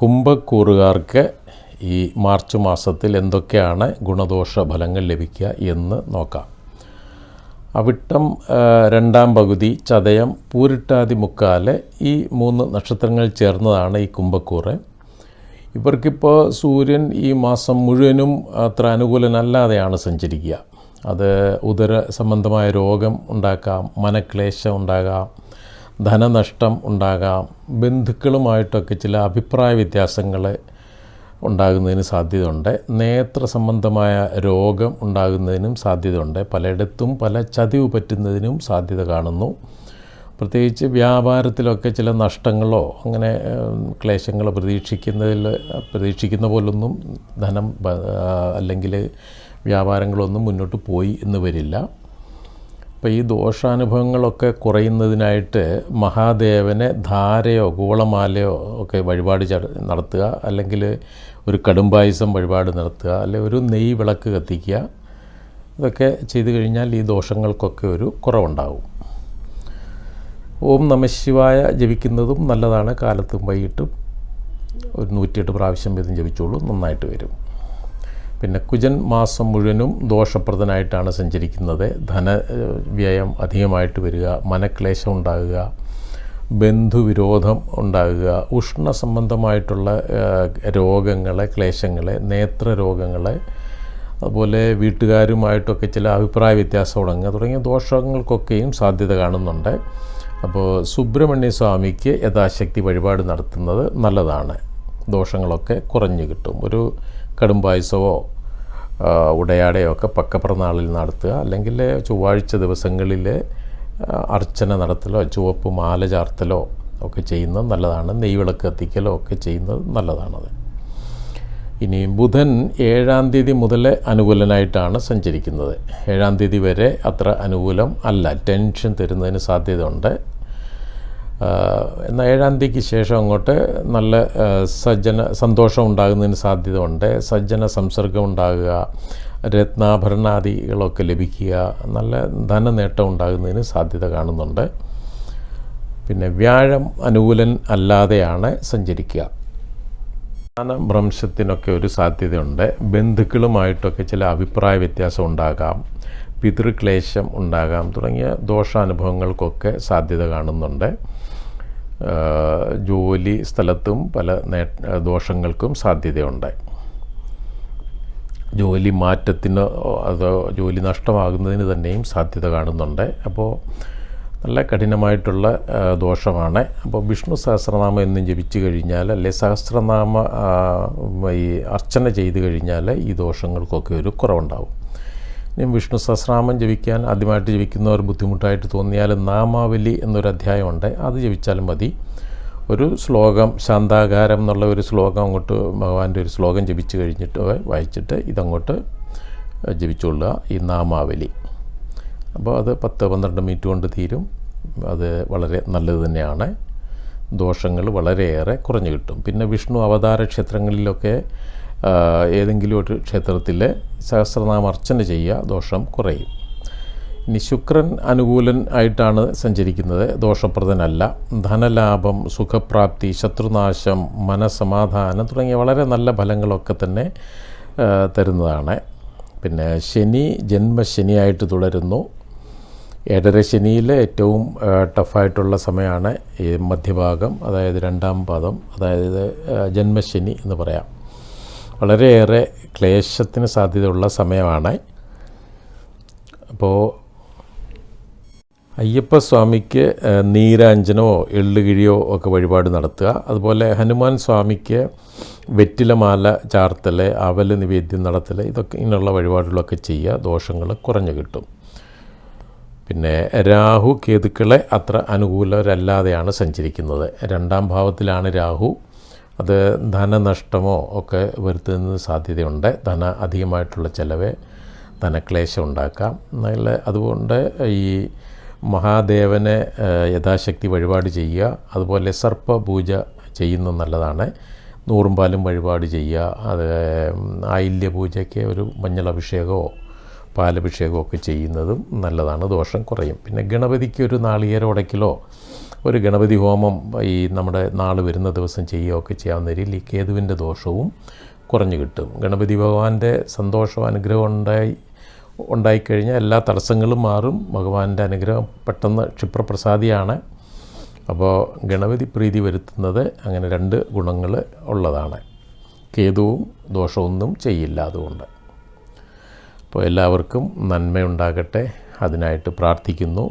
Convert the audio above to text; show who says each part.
Speaker 1: കുംഭക്കൂറുകാർക്ക് ഈ മാർച്ച് മാസത്തിൽ എന്തൊക്കെയാണ് ഗുണദോഷ ഫലങ്ങൾ ലഭിക്കുക എന്ന് നോക്കാം. അവിട്ടം രണ്ടാം പകുതി ചതയം പൂരിട്ടാതി മുക്കാൽ ഈ മൂന്ന് നക്ഷത്രങ്ങൾ ചേർന്നതാണ് ഈ കുംഭക്കൂറ്. ഇവർക്കിപ്പോൾ സൂര്യൻ ഈ മാസം മുഴുവനും അത്ര അനുകൂലനല്ലാതെയാണ് സഞ്ചരിക്കുക. അത് ഉദര സംബന്ധമായ രോഗം ഉണ്ടാക്കാം മനക്ലേശം ഉണ്ടാകാം ധനനഷ്ടം ഉണ്ടാകാം. ബന്ധുക്കളുമായിട്ടൊക്കെ ചില അഭിപ്രായ വ്യത്യാസങ്ങൾ ഉണ്ടാകുന്നതിന് സാധ്യതയുണ്ട്. നേത്ര സംബന്ധമായ രോഗം ഉണ്ടാകുന്നതിനും സാധ്യതയുണ്ട്. പലയിടത്തും പല ചതിവ് പറ്റുന്നതിനും സാധ്യത കാണുന്നു. പ്രത്യേകിച്ച് വ്യാപാരത്തിലൊക്കെ ചില നഷ്ടങ്ങളോ അങ്ങനെ ക്ലേശങ്ങൾ പ്രതീക്ഷിക്കുന്നതിൽ പ്രതീക്ഷിക്കുന്ന പോലൊന്നും ധനം അല്ലെങ്കിൽ വ്യാപാരങ്ങളൊന്നും മുന്നോട്ട് പോയി എന്ന് വരില്ല. അപ്പോൾ ഈ ദോഷാനുഭവങ്ങളൊക്കെ കുറയുന്നതിനായിട്ട് മഹാദേവനെ ധാരയോ കൂവളമാലയോ ഒക്കെ വഴിപാട് നടത്തുക. അല്ലെങ്കിൽ ഒരു കടുംപായസം വഴിപാട് നടത്തുക. അല്ലെങ്കിൽ ഒരു നെയ് വിളക്ക് കത്തിക്കുക. ഇതൊക്കെ ചെയ്തു കഴിഞ്ഞാൽ ഈ ദോഷങ്ങൾക്കൊക്കെ ഒരു കുറവുണ്ടാകും ഓം നമശിവായ ജപിക്കുന്നതും നല്ലതാണ്. കാലത്തും വൈകിട്ടും ഒരു നൂറ്റിയെട്ട് പ്രാവശ്യം വീതം ജപിച്ചോളൂ. നന്നായിട്ട് വരും. പിന്നെ കുജൻ മാസം മുഴുവനും ദോഷപ്രദനായിട്ടാണ് സഞ്ചരിക്കുന്നത്. ധന വ്യയം അധികമായിട്ട് വരിക മനക്ലേശം ഉണ്ടാകുക ബന്ധുവിരോധം ഉണ്ടാകുക ഉഷ്ണ സംബന്ധമായിട്ടുള്ള രോഗങ്ങളെ ക്ലേശങ്ങൾ നേത്രരോഗങ്ങൾ അതുപോലെ വീട്ടുകാരുമായിട്ടൊക്കെ ചില അഭിപ്രായ വ്യത്യാസം തുടങ്ങുക തുടങ്ങിയ ദോഷങ്ങൾക്കൊക്കെയും സാധ്യത കാണുന്നുണ്ട്. അപ്പോൾ സുബ്രഹ്മണ്യ സ്വാമിക്ക് യഥാശക്തി വഴിപാട് നടത്തുന്നത് നല്ലതാണ്. ദോഷങ്ങളൊക്കെ കുറഞ്ഞു കിട്ടും. ഒരു കടുംപായസമോ ആ, ഉടയാടയോ ഒക്കെ പക്കപ്പിറന്നാളിൽ നടത്തുക. അല്ലെങ്കിൽ ചൊവ്വാഴ്ച ദിവസങ്ങളിൽ അർച്ചന നടത്തലോ ചുവപ്പ് മാല ചാർത്തലോ ഒക്കെ ചെയ്യുന്നത് നല്ലതാണ്. നെയ്വിളക്ക് കത്തിക്കലോ ഒക്കെ ചെയ്യുന്നത് നല്ലതാണത്. ഇനി ബുധൻ ഏഴാം തീയതി മുതൽ അനുകൂലനായിട്ടാണ് സഞ്ചരിക്കുന്നത്. ഏഴാം തീയതി വരെ അത്ര അനുകൂലം അല്ല. ടെൻഷൻ തരുന്നതിന് സാധ്യതയുണ്ട്. എന്നാൽ ഏഴാം തീയതിക്ക് ശേഷം അങ്ങോട്ട് നല്ല സജ്ജന സന്തോഷം ഉണ്ടാകുന്നതിന് സാധ്യത ഉണ്ട് സജ്ജന സംസർഗം ഉണ്ടാകുക രത്നാഭരണാദികളൊക്കെ ലഭിക്കുക നല്ല ധനനേട്ടം ഉണ്ടാകുന്നതിന് സാധ്യത കാണുന്നുണ്ട്. പിന്നെ വ്യാഴം അനുകൂലൻ അല്ലാതെയാണ് സഞ്ചരിക്കുക. ഭ്രംശത്തിനൊക്കെ ഒരു സാധ്യതയുണ്ട്. ബന്ധുക്കളുമായിട്ടൊക്കെ ചില അഭിപ്രായ വ്യത്യാസം ഉണ്ടാകാം. പിതൃക്ലേശം ഉണ്ടാകാം തുടങ്ങിയ ദോഷാനുഭവങ്ങൾക്കൊക്കെ സാധ്യത കാണുന്നുണ്ട്. ജോലി സ്ഥലത്തും പല നേ ദോഷങ്ങൾക്കും സാധ്യതയുണ്ട്. ജോലി മാറ്റത്തിന് അതോ ജോലി നഷ്ടമാകുന്നതിന് തന്നെയും സാധ്യത കാണുന്നുണ്ട്. അപ്പോൾ നല്ല കഠിനമായിട്ടുള്ള ദോഷമാണ്. അപ്പോൾ വിഷ്ണു സഹസ്രനാമം എന്നും ജപിച്ചു കഴിഞ്ഞാൽ അല്ലെ സഹസ്രനാമ ഈ അർച്ചന ചെയ്തു കഴിഞ്ഞാൽ ഈ ദോഷങ്ങൾക്കൊക്കെ ഒരു കുറവുണ്ടാവും. വിഷ്ണു സഹസ്രാമം ജപിക്കാൻ ആദ്യമായിട്ട് ജപിക്കുന്നവർ ബുദ്ധിമുട്ടായിട്ട് തോന്നിയാൽ നാമാവലി എന്നൊരു അധ്യായമുണ്ട്. അത് ജപിച്ചാലും മതി. ഒരു ശ്ലോകം ശാന്താകാരം എന്നുള്ള ഒരു ശ്ലോകം അങ്ങോട്ട് ഭഗവാന്റെ ഒരു ശ്ലോകം ജപിച്ചു കഴിഞ്ഞിട്ട് വായിച്ചിട്ട് ഇതങ്ങോട്ട് ജപിച്ചുകൊള്ളുക ഈ നാമാവലി. അപ്പോൾ അത് പത്ത് പന്ത്രണ്ട് മിനിറ്റ് കൊണ്ട് തീരും. അത് വളരെ നല്ലത് തന്നെയാണ്. ദോഷങ്ങൾ വളരെയേറെ കുറഞ്ഞു കിട്ടും. പിന്നെ വിഷ്ണു അവതാര ക്ഷേത്രങ്ങളിലൊക്കെ ഏതെങ്കിലും ഒരു ക്ഷേത്രത്തിൽ സഹസ്രനാമർച്ചന ചെയ്യുക ദോഷം കുറയും. ഇനി ശുക്രൻ അനുകൂലൻ ആയിട്ടാണ് സഞ്ചരിക്കുന്നത്. ദോഷപ്രദനല്ല. ധനലാഭം സുഖപ്രാപ്തി ശത്രുനാശം മനസമാധാനം തുടങ്ങിയ വളരെ നല്ല ഫലങ്ങളൊക്കെ തന്നെ തരുന്നതാണ്. പിന്നെ ശനി ജന്മശനിയായിട്ട് തുടരുന്നു. ഏഴര ശനിയിൽ ഏറ്റവും ടഫായിട്ടുള്ള സമയമാണ് ഈ മധ്യഭാഗം അതായത് രണ്ടാം പാദം അതായത് ജന്മശനി എന്ന് പറയാം. വളരെയേറെ ക്ലേശത്തിന് സാധ്യതയുള്ള സമയമാണ്. അപ്പോൾ അയ്യപ്പസ്വാമിക്ക് സ്വാമിക്ക് നീരാഞ്ജനമോ എള്ളുകിഴിയോ ഒക്കെ വഴിപാട് നടത്തുക. അതുപോലെ ഹനുമാൻ സ്വാമിക്ക് വെറ്റിലമാല ചാർത്തൽ അവൽ നിവേദ്യം നടത്തൽ ഇതൊക്കെ ഇങ്ങനെയുള്ള വഴിപാടുകളൊക്കെ ചെയ്യുക. ദോഷങ്ങൾ കുറഞ്ഞു കിട്ടും. പിന്നെ രാഹു കേതുക്കളെ അത്ര അനുകൂലരല്ലാതെയാണ് സഞ്ചരിക്കുന്നത്. രണ്ടാം ഭാവത്തിലാണ് രാഹു. അത് ധനനഷ്ടമോ ഒക്കെ വരുത്തുന്ന സാധ്യതയുണ്ട്. ധന അധികമായിട്ടുള്ള ചിലവ് ധനക്ലേശം ഉണ്ടാക്കാം. നല്ല അതുകൊണ്ട് ഈ മഹാദേവനെ യഥാശക്തി വഴിപാട് ചെയ്യുക. അതുപോലെ സർപ്പപൂജ ചെയ്യുന്നത് നല്ലതാണ്. നൂറും പാലും വഴിപാട് ചെയ്യുക. അത് ആയില്യ പൂജയ്ക്ക് ഒരു മഞ്ഞൾ അഭിഷേകമോ പാലഭിഷേകമോ ഒക്കെ ചെയ്യുന്നതും നല്ലതാണ്. ദോഷം കുറയും. പിന്നെ ഗണപതിക്ക് ഒരു നാളികേരം ഉടയ്ക്കലോ ഒരു ഗണപതി ഹോമം ഈ നമ്മുടെ നാൾ വരുന്ന ദിവസം ചെയ്യുകയൊക്കെ ചെയ്യാവുന്ന രീതിയിൽ ഈ കേതുവിന്റെ ദോഷവും കുറഞ്ഞു കിട്ടും. ഗണപതി ഭഗവാന്റെ സന്തോഷവും അനുഗ്രഹം ഉണ്ടായി ഉണ്ടായിക്കഴിഞ്ഞാൽ എല്ലാ തടസ്സങ്ങളും മാറും. ഭഗവാന്റെ അനുഗ്രഹം പെട്ടെന്ന് ക്ഷിപ്രപ്രസാദിയാണ്. അപ്പോൾ ഗണപതി പ്രീതി വരുത്തുന്നത് അങ്ങനെ രണ്ട് ഗുണങ്ങൾ ഉള്ളതാണ്. കേതുവും ദോഷമൊന്നും ചെയ്യില്ല അതുകൊണ്ട്. അപ്പോൾ എല്ലാവർക്കും നന്മയുണ്ടാകട്ടെ. അതിനായിട്ട് പ്രാർത്ഥിക്കുന്നു.